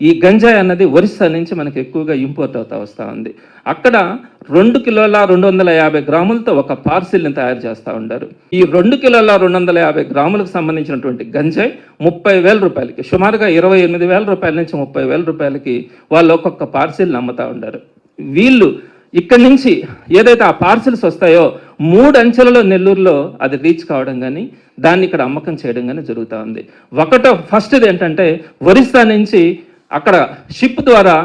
ఈ గంజాయి అన్నది ఒరిస్సా నుంచి మనకి ఎక్కువగా ఇంపోర్ట్ అవుతా వస్తూ ఉంది. అక్కడ రెండు కిలోల రెండు వందల యాభై గ్రాములతో ఒక పార్సిల్ని తయారు చేస్తూ ఉంటారు ఈ రెండు కిలోల రెండు వందల యాభై గ్రాములకు సంబంధించినటువంటి గంజాయి ముప్పై వేల రూపాయలకి సుమారుగా ఇరవై ఎనిమిది వేల రూపాయల నుంచి ముప్పై వేల రూపాయలకి వాళ్ళు ఒక్కొక్క పార్సిల్ని అమ్ముతా ఉంటారు వీళ్ళు ఇక్కడి నుంచి ఏదైతే ఆ పార్సిల్స్ వస్తాయో మూడు అంచెలలో నెల్లూరులో అది రీచ్ కావడం కానీ దాన్ని ఇక్కడ అమ్మకం చేయడం కానీ జరుగుతూ ఉంది. ఒకటో ఫస్ట్ది ఏంటంటే ఒరిస్సా నుంచి అక్కడ షిప్ ద్వారా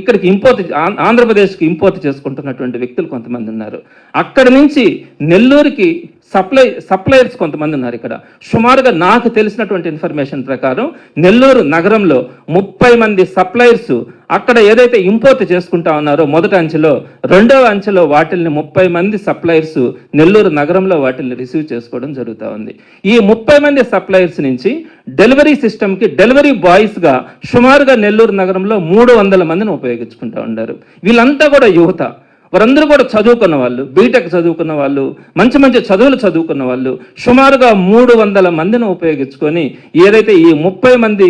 ఇక్కడికి ఇంపోర్ట్ ఆంధ్రప్రదేశ్కి ఇంపోర్ట్ చేసుకుంటున్నటువంటి వ్యక్తులు కొంతమంది ఉన్నారు. అక్కడి నుంచి నెల్లూరుకి సప్లై సప్లయర్స్ కొంతమంది ఉన్నారు ఇక్కడ. సుమారుగా నాకు తెలిసినటువంటి ఇన్ఫర్మేషన్ ప్రకారం నెల్లూరు నగరంలో ముప్పై మంది సప్లయర్స్ అక్కడ ఏదైతే ఇంపోర్ట్ చేసుకుంటా ఉన్నారో మొదటి అంచెలో రెండవ అంచెలో వాటిల్ని ముప్పై మంది సప్లయర్స్ నెల్లూరు నగరంలో వాటిల్ని రిసీవ్ చేసుకోవడం జరుగుతూ ఉంది. ఈ ముప్పై మంది సప్లయర్స్ నుంచి డెలివరీ సిస్టమ్కి డెలివరీ బాయ్స్గా సుమారుగా నెల్లూరు నగరంలో మూడు వందల మందిని ఉపయోగించుకుంటూ ఉన్నారు. వీళ్ళంతా కూడా యువత. వారందరూ కూడా చదువుకున్న వాళ్ళు బీటెక్ చదువుకున్న వాళ్ళు మంచి మంచి చదువులు చదువుకున్న వాళ్ళు సుమారుగా మూడు వందల మందిని ఉపయోగించుకొని ఏదైతే ఈ ముప్పై మంది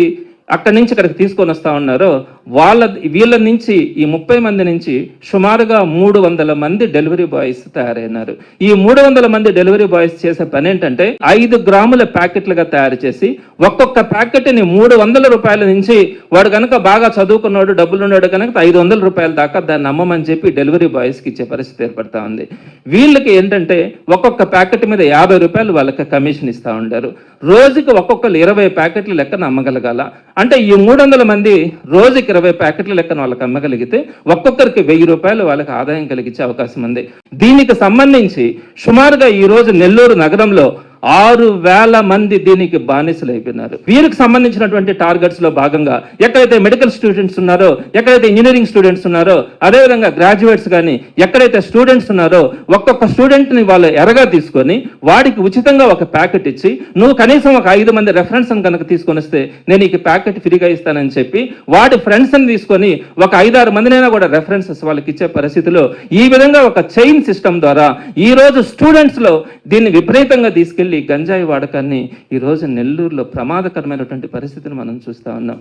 అక్కడి నుంచి ఇక్కడికి తీసుకొని వస్తా ఉన్నారో వాళ్ళ వీళ్ళ నుంచి ఈ ముప్పై మంది నుంచి సుమారుగా మూడు వందల మంది డెలివరీ బాయ్స్ తయారైనారు. ఈ మూడు వందల మంది డెలివరీ బాయ్స్ చేసే పని ఏంటంటే ఐదు గ్రాముల ప్యాకెట్లుగా తయారు చేసి ఒక్కొక్క ప్యాకెట్ని మూడు వందల రూపాయల నుంచి వాడు కనుక బాగా చదువుకున్నాడు డబ్బులు ఉన్నాడు కనుక ఐదు వందల రూపాయల దాకా దాన్ని అమ్మమని చెప్పి డెలివరీ బాయ్స్కి ఇచ్చే పరిస్థితి ఏర్పడతా ఉంది. వీళ్ళకి ఏంటంటే ఒక్కొక్క ప్యాకెట్ మీద యాభై రూపాయలు వాళ్ళకి కమిషన్ ఇస్తూ ఉంటారు రోజుకి ఒక్కొక్కరు ఇరవై ప్యాకెట్ల లెక్కన అమ్మగలగాల. అంటే ఈ మూడు వందల మంది రోజుకి ఇరవై ప్యాకెట్ల లెక్కన వాళ్ళకి అమ్మగలిగితే ఒక్కొక్కరికి వెయ్యి రూపాయలు వాళ్ళకి ఆదాయం కలిగించే అవకాశం ఉంది. దీనికి సంబంధించి సుమారుగా ఈ రోజు నెల్లూరు నగరంలో ఆరు వేల మంది దీనికి బానిసలు అయిపోయినారు వీరికి సంబంధించినటువంటి టార్గెట్స్లో భాగంగా ఎక్కడైతే మెడికల్ స్టూడెంట్స్ ఉన్నారో ఎక్కడైతే ఇంజనీరింగ్ స్టూడెంట్స్ ఉన్నారో అదేవిధంగా గ్రాడ్యుయేట్స్ కానీ ఎక్కడైతే స్టూడెంట్స్ ఉన్నారో ఒక్కొక్క స్టూడెంట్ని వాళ్ళు ఎరగా తీసుకొని వాడికి ఉచితంగా ఒక ప్యాకెట్ ఇచ్చి నువ్వు కనీసం ఒక ఐదు మంది రెఫరెన్స్ కనుక తీసుకొని వస్తే నేను ఈ ప్యాకెట్ ఫ్రీగా ఇస్తానని చెప్పి వాడి ఫ్రెండ్స్ని తీసుకొని ఒక ఐదారు మందినైనా కూడా రెఫరెన్సెస్ వాళ్ళకి ఇచ్చే పరిస్థితిలో ఈ విధంగా ఒక చైన్ సిస్టమ్ ద్వారా ఈ రోజు దీన్ని విపరీతంగా తీసుకెళ్ళి గంజాయి వాడకాన్ని ఈ రోజు నెల్లూరులో ప్రమాదకరమైనటువంటి పరిస్థితిని మనం చూస్తా ఉన్నాం.